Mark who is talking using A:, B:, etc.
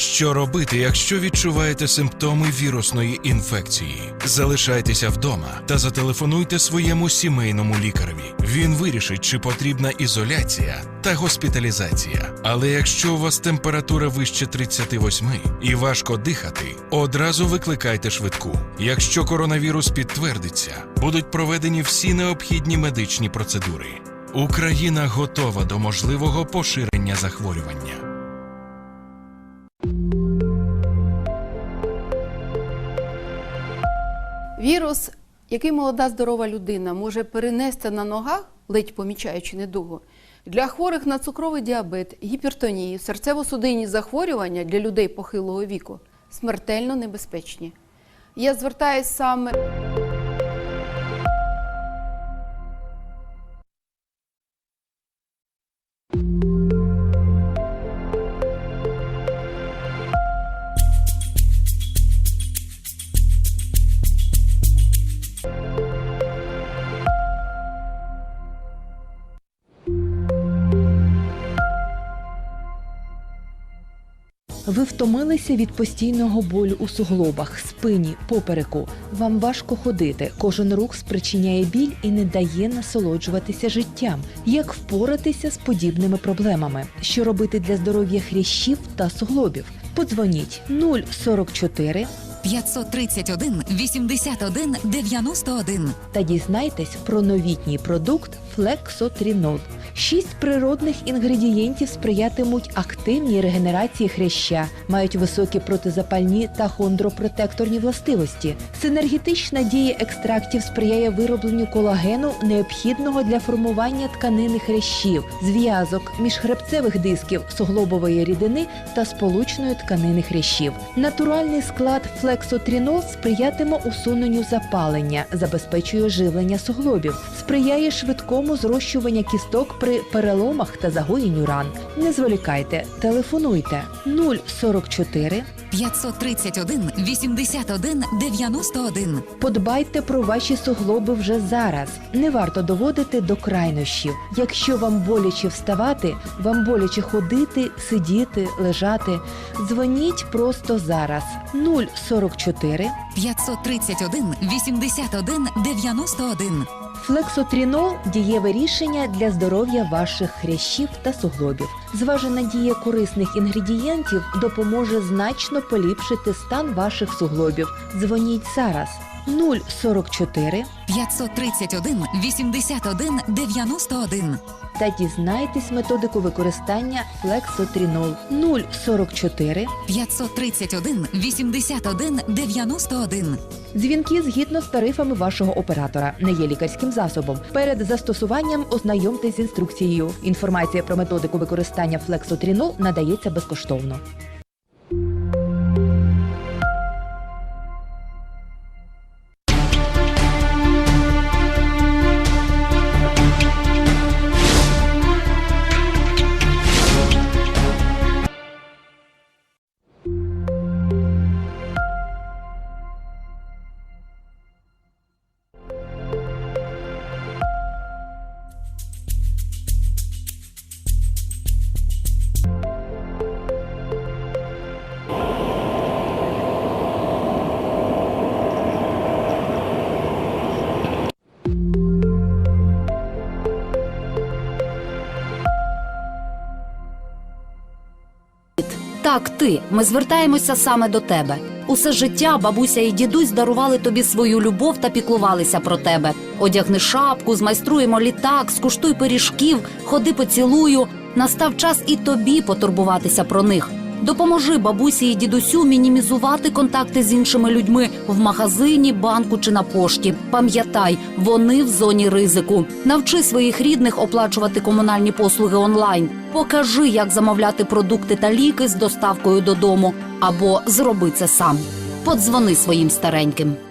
A: Що робити, якщо відчуваєте симптоми вірусної інфекції? Залишайтеся вдома та зателефонуйте своєму сімейному лікареві. Він вирішить, чи потрібна ізоляція та госпіталізація. Але якщо у вас температура вище 38 і важко дихати, одразу викликайте швидку. Якщо коронавірус підтвердиться, будуть проведені всі необхідні медичні процедури. Україна готова до можливого поширення захворювання.
B: Вірус, який молода здорова людина може перенести на ногах, ледь помічаючи недугу, для хворих на цукровий діабет, гіпертонію, серцево-судинні захворювання для людей похилого віку смертельно небезпечні. Я звертаюсь саме.
C: Ви втомилися від постійного болю у суглобах, спині, попереку. Вам важко ходити. Кожен рух спричиняє біль і не дає насолоджуватися життям. Як впоратися з подібними проблемами? Що робити для здоров'я хрящів та суглобів? Подзвоніть 044
D: 531 81 91.
C: та дізнайтесь про новітній продукт Флексотрінол. Шість природних інгредієнтів сприятимуть активній регенерації хряща, мають високі протизапальні та хондропротекторні властивості. Синергетична дія екстрактів сприяє виробленню колагену, необхідного для формування тканини хрящів, зв'язок, міжхребцевих дисків, суглобової рідини та сполучної тканини хрящів. Натуральний склад флексотрінол сприятиме усуненню запалення, забезпечує живлення суглобів, сприяє швидкому зрощуванню кісток при переломах та загоєнню ран. Не зволікайте, телефонуйте 044
D: 531 81 91.
C: Подбайте про ваші суглоби вже зараз. Не варто доводити до крайнощів. Якщо вам боляче вставати, вам боляче ходити, сидіти, лежати. Дзвоніть просто зараз. 044
D: 531 81 91.
C: Флексотрінол дієве рішення для здоров'я ваших хрящів та суглобів. Зважена дія корисних інгредієнтів допоможе значно поліпшити стан ваших суглобів. Дзвоніть зараз 044
D: 531 81 91.
C: та дізнайтесь методику використання флексотрінол 044
D: 531 81 91.
C: Дзвінки згідно з тарифами вашого оператора не є лікарським засобом. Перед застосуванням ознайомтесь з інструкцією. Інформація про методику використання флексотрінол надається безкоштовно.
E: Так, ти. Ми звертаємося саме до тебе. Усе життя бабуся і дідусь дарували тобі свою любов та піклувалися про тебе. Одягни шапку, змайструємо літак, скуштуй пиріжків, ходи поцілую. Настав час і тобі потурбуватися про них. Допоможи бабусі і дідусю мінімізувати контакти з іншими людьми в магазині, банку чи на пошті. Пам'ятай, вони в зоні ризику. Навчи своїх рідних оплачувати комунальні послуги онлайн. Покажи, як замовляти продукти та ліки з доставкою додому, або зроби це сам. Подзвони своїм стареньким.